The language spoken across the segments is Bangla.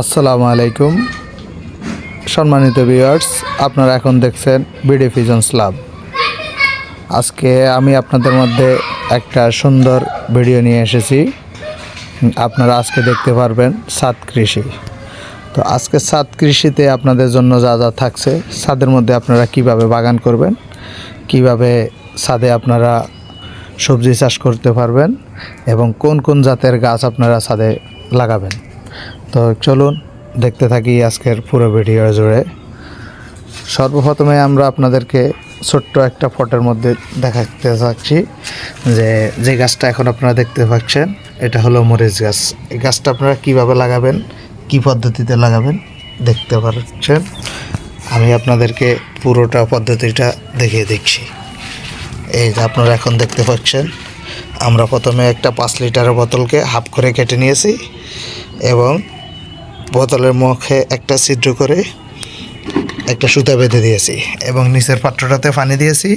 আসসালামু আলাইকুম। সম্মানিত ভিউয়ার্স আপনারা এখন দেখছেন বিডি ফিজন স্লাব আজকে আমি আপনাদের মধ্যে একটা সুন্দর ভিডিও নিয়ে এসেছি। আপনারা আজকে দেখতে পারবেন সাত কৃষি। তো আজকে সাত কৃষিতে আপনাদের জন্য যা যা থাকছে, ছাদের মধ্যে আপনারা কীভাবে বাগান করবেন, কীভাবে ছাদে আপনারা সবজি চাষ করতে পারবেন, এবং কোন কোন জাতের গাছ আপনারা ছাদে লাগাবেন। তো চলুন দেখতে থাকি আজকের পুরো ভিডিও জুড়ে সর্বপ্রথমে আমরা আপনাদেরকে ছোট্ট একটা ফটোর মধ্যে দেখাতে চাচ্ছি যে যে গাছটা এখন আপনারা দেখতে পাচ্ছেন, এটা হলো মরিচ গাছ। এই গাছটা আপনারা কীভাবে লাগাবেন, কি পদ্ধতিতে লাগাবেন দেখতে পাচ্ছেন? আমি আপনাদেরকে পুরোটা পদ্ধতিটা দেখিয়ে দিচ্ছি। এই যে আপনারা এখন দেখতে পাচ্ছেন, আমরা প্রথমে একটা পাঁচ লিটারের বোতলকে হাফ করে কেটে নিয়েছি। এবং বোতলের মুখে একটা ছিদ্র করে একটা সুতা বেঁধে দিয়েছি এবং নিচের পাত্রটাতে পানি দিয়েছি,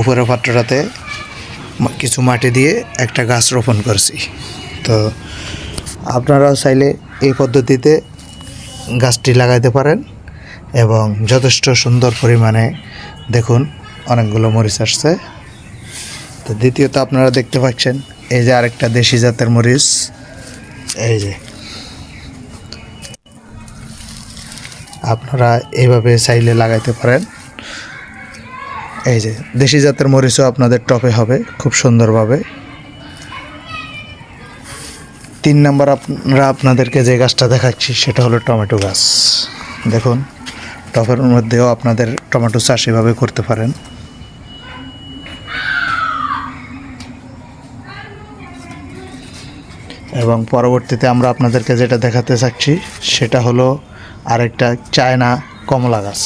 উপরের পাত্রটাতে কিছু মাটি দিয়ে একটা গাছ রোপণ করছি। তো আপনারাও চাইলে এই পদ্ধতিতে গাছটি লাগাইতে পারেন এবং যথেষ্ট সুন্দর পরিমাণে দেখুন অনেকগুলো মরিচ আসছে। তো দ্বিতীয়ত আপনারা দেখতে পাচ্ছেন, এই যে আরেকটা দেশি জাতের মরিচ। এই যে। আপনারা এইভাবে চাইলে লাগাইতে পারেন। এই যে, দেশি জাতের মরিচও আপনাদের টপে হবে, খুব সুন্দরভাবে। তিন নম্বর আপনারা আপনাদেরকে যে গাছটা দেখাচ্ছি, সেটা হলো টমেটো গাছ। দেখুন, টপের মধ্যেও আপনাদের টমেটো চাষ এভাবে করতে পারেন। এবং পরবর্তীতে আমরা আপনাদেরকে যেটা দেখাতে চাচ্ছি, সেটা হলো আরেকটা চায়না কমলা গাছ।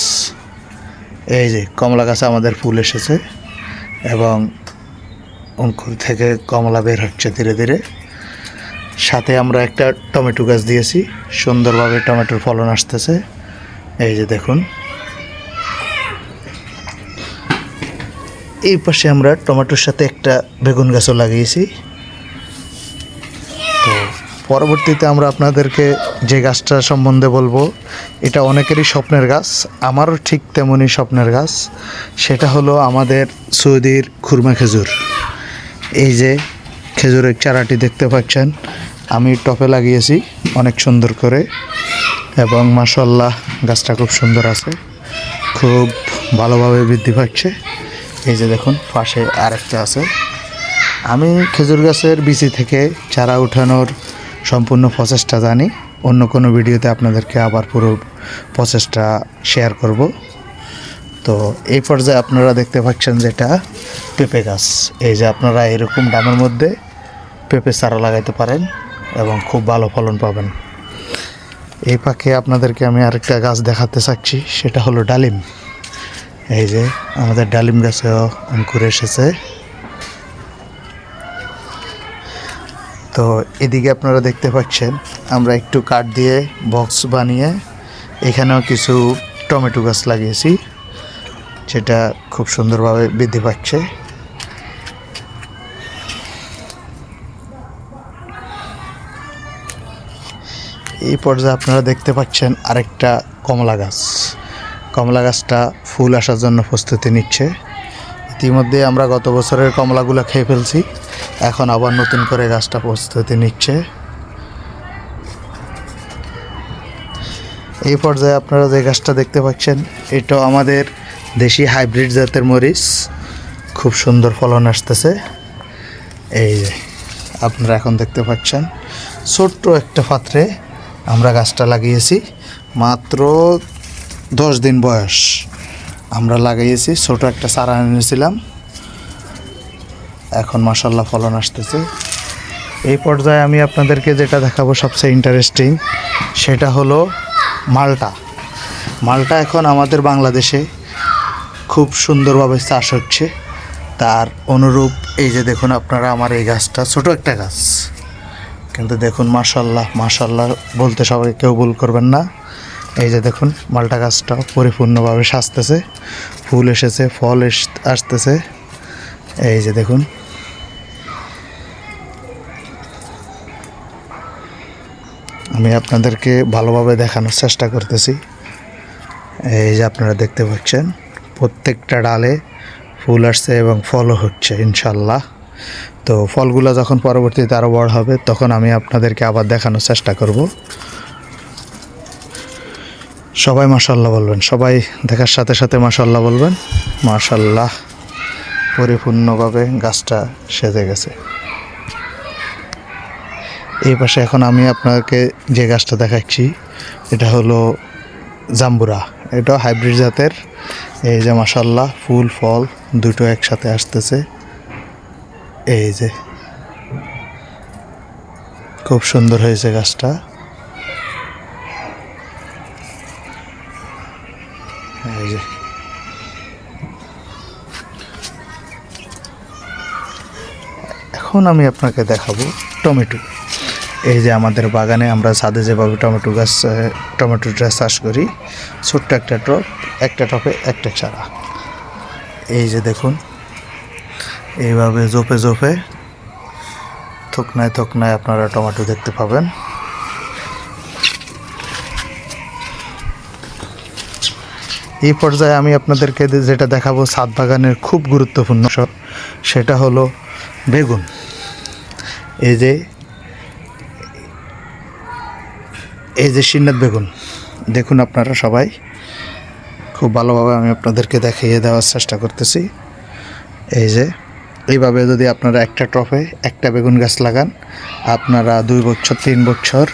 এই যে, কমলা গাছে আমাদের ফুল এসেছে এবং অঙ্কুর থেকে কমলা বের হচ্ছে ধীরে ধীরে। সাথে আমরা একটা টমেটো গাছ দিয়েছি, সুন্দরভাবে টমেটোর ফলন আসতেছে। এই যে দেখুন। এই পাশে আমরা টমেটোর সাথে একটা বেগুন গাছও লাগিয়েছি। তো পরবর্তীতে আমরা আপনাদেরকে যে গাছটা সম্বন্ধে বলব, এটা অনেকেরই স্বপ্নের গাছ, আমারও ঠিক তেমনই স্বপ্নের গাছ। সেটা হলো আমাদের সৌদির খুরমা খেজুর। এই যে খেজুরের চারাটি দেখতে পাচ্ছেন, আমি টপে লাগিয়েছি অনেক সুন্দর করে এবং মাসাল্লাহ গাছটা খুব সুন্দর আছে, খুব ভালোভাবে বৃদ্ধি পাচ্ছে। এই যে দেখুন, পাশে আরেকটা আছে। আমি খেজুর গাছের বিচি থেকে চারা উঠানোর সম্পূর্ণ প্রচেষ্টা জানি। অন্য কোনো ভিডিওতে আপনাদেরকে আবার পুরো প্রচেষ্টা শেয়ার করব। তো এই পর্যায়ে আপনারা দেখতে পাচ্ছেন যেটা পেঁপে গাছ। এই যে আপনারা এরকম ডামের মধ্যে পেঁপে চারা লাগাইতে পারেন এবং খুব ভালো ফলন পাবেন। এই পাখে আপনাদেরকে আমি আরেকটা গাছ দেখাতে চাচ্ছি, সেটা হলো ডালিম। এই যে আমাদের ডালিম গাছেও অঙ্কুর এসেছে। তো এদিকে আপনারা দেখতে পাচ্ছেন, আমরা একটু কাঠ দিয়ে বক্স বানিয়ে এখানেও কিছু টমেটো গাছ লাগিয়েছি, যেটা খুব সুন্দরভাবে বৃদ্ধি পাচ্ছে। এই পর্যায়ে আপনারা দেখতে পাচ্ছেন আরেকটা কমলা গাছ। কমলা গাছটা ফুল আসার জন্য প্রস্তুতি নিচ্ছে। ইতিমধ্যে আমরা গত বছরের কমলাগুলো খেয়ে ফেলছি। এখন আবার নতুন করে গাছটা প্রস্তুতি নিচ্ছে। এই পর্যায়ে আপনারা যে গাছটা দেখতে পাচ্ছেন, এটাও আমাদের দেশি হাইব্রিড জাতের মরিচ। খুব সুন্দর ফলন আসতেছে। এই যে, আপনারা এখন দেখতে পাচ্ছেন, ছোট্ট একটা পাত্রে আমরা গাছটা লাগিয়েছি। মাত্র দশ দিন বয়স। আমরা লাগিয়েছি, ছোট একটা চারা এনেছিলাম। এখন মাসাল্লাহ ফলন আসতেছে। এই পর্যায়ে আমি আপনাদেরকে যেটা দেখাবো সবচেয়ে ইন্টারেস্টিং সেটা হলো মালটা। মালটা এখন আমাদের বাংলাদেশে খুব সুন্দরভাবে চাষ হচ্ছে। তার অনুরূপ এই যে দেখুন আপনারা, আমার এই গাছটা ছোট একটা গাছ। কিন্তু দেখুন মাশাল্লাহ মাশাল্লাহ বলতে সবাই কেউ ভুল করবেন না। এই যে দেখুন মালটা গাছটা পরিপূর্ণভাবে সাজতেছে। ফুল এসেছে, ফল আসতেছে। এই যে দেখুন আমি আপনাদেরকে ভালোভাবে দেখানোর চেষ্টা করতেছি। এই যে আপনারা দেখতে পাচ্ছেন, প্রত্যেকটা ডালে ফুল আসছে এবং ফলও হচ্ছে ইনশাল্লাহ তো ফলগুলো যখন পরবর্তীতে আরও বড় হবে, তখন আমি আপনাদেরকে আবার দেখানোর চেষ্টা করব। সবাই মাশাল্লাহ বলবেন, সবাই দেখার সাথে সাথে মাশাল্লাহ বলবেন। মাশাল্লাহ পরিপূর্ণভাবে গাছটা সেজে গেছে। এই পাশে এখন আমি আপনাকে যে গাছটা দেখাচ্ছি, এটা হলো জাম্বুরা। এটা হাইব্রিড জাতের। এই যে মাসাল্লাহ ফুল, ফল দুটো একসাথে আসতেছে। এই যে। খুব সুন্দর হয়েছে গাছটা। এই যে। এখন আমি আপনাকে দেখাবো টমেটো। এই যে আমাদের বাগানে আমরা ছাদে যেভাবে টমেটো গাছ টমেটোটা চাষ করি, ছোট্ট একটা টপ, একটা টপে একটা চারা। এই যে দেখুন, এইভাবে জোপে জোপে, থুকনায় থুকনায় আপনারা টমেটো দেখতে পাবেন। এই পর্যায়ে আমি আপনাদেরকে যেটা দেখাবো ছাদ বাগানের খুব গুরুত্বপূর্ণ সেটা হলো বেগুন। এই যে এই যে সিন্নাত বেগুন দেখুন আপনারা সবাই। খুব ভালোভাবে আমি আপনাদেরকে দেখিয়ে দেওয়ার চেষ্টা করতেছি। এই যে, এইভাবে যদি আপনারা একটা টপে একটা বেগুন গাছ লাগান, আপনারা দুই বছর, তিন বছর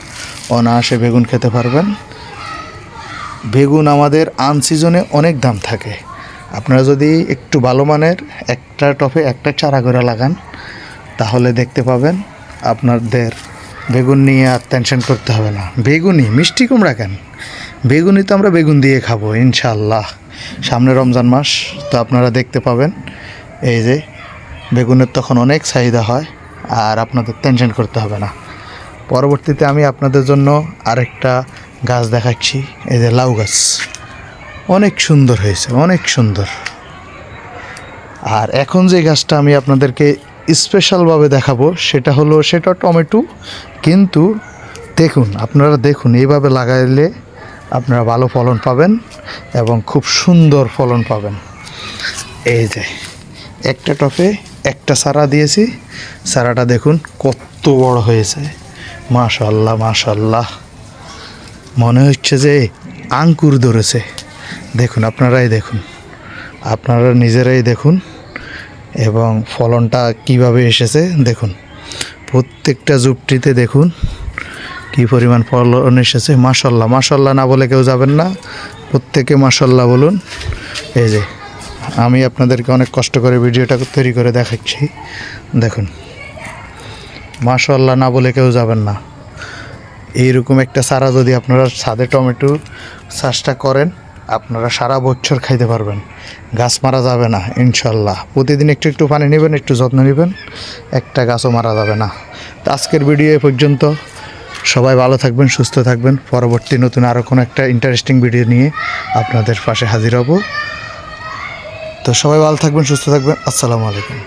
অনায়াসে বেগুন খেতে পারবেন। বেগুন আমাদের আনসিজনে অনেক দাম থাকে। আপনারা যদি একটু ভালো মানের একটা টপে একটা চারা করে লাগান, তাহলে দেখতে পাবেন আপনাদের বেগুন নিয়ে আর টেনশন করতে হবে না। বেগুনি মিষ্টি কুমড়া কেন? বেগুনি তো আমরা বেগুন দিয়ে খাব ইনশাল্লাহ সামনে রমজান মাস, তো আপনারা দেখতে পাবেন, এই যে বেগুনের তখন অনেক চাহিদা হয় আর আপনাদের টেনশন করতে হবে না। পরবর্তীতে আমি আপনাদের জন্য আরেকটা গাছ দেখাচ্ছি, এই যে লাউ গাছ। অনেক সুন্দর হয়েছে, অনেক সুন্দর। আর এখন যে গাছটা আমি আপনাদেরকে স্পেশালভাবে দেখাবো, সেটা হলো সেটা টমেটো, কিন্তু দেখুন, আপনারা দেখুন, এইভাবে লাগাইলে আপনারা ভালো ফলন পাবেন এবং খুব সুন্দর ফলন পাবেন। এই যে, একটা টপে একটা সারা দিয়েছি সারাটা দেখুন কত বড় হয়েছে। মাশাল্লাহ মাশাল্লাহ মনে হচ্ছে যে আঙ্কুর ধরেছে। দেখুন, আপনারাই দেখুন। আপনারা নিজেরাই দেখুন। এবং ফলনটা কীভাবে এসেছে, দেখুন। প্রত্যেকটা জুপটিতে দেখুন কি পরিমাণ ফলন এসেছে। মাশাল্লাহ মাশাল্লাহ না বলে কেউ যাবেন না। প্রত্যেকে মাশাল্লাহ বলুন। এই যে, আমি আপনাদেরকে অনেক কষ্ট করে ভিডিওটা তৈরি করে দেখাচ্ছি। দেখুন মাশাল্লাহ না বলে কেউ যাবেন না। এইরকম একটা সারা যদি আপনারা ছাদে টমেটো চাষটা করেন আপনারা সারা বছর খাইতে পারবেন। গাছ মারা যাবে না ইনশাল্লাহ প্রতিদিন একটু একটু পানি নেবেন, একটু যত্ন নেবেন, একটা গাছও মারা যাবে না। তো আজকের ভিডিও এ পর্যন্ত। সবাই ভালো থাকবেন, সুস্থ থাকবেন। পরবর্তী নতুন আরও কোনো একটা ইন্টারেস্টিং ভিডিও নিয়ে আপনাদের পাশে হাজির হব। তো সবাই ভালো থাকবেন, সুস্থ থাকবেন। আসসালামু আলাইকুম।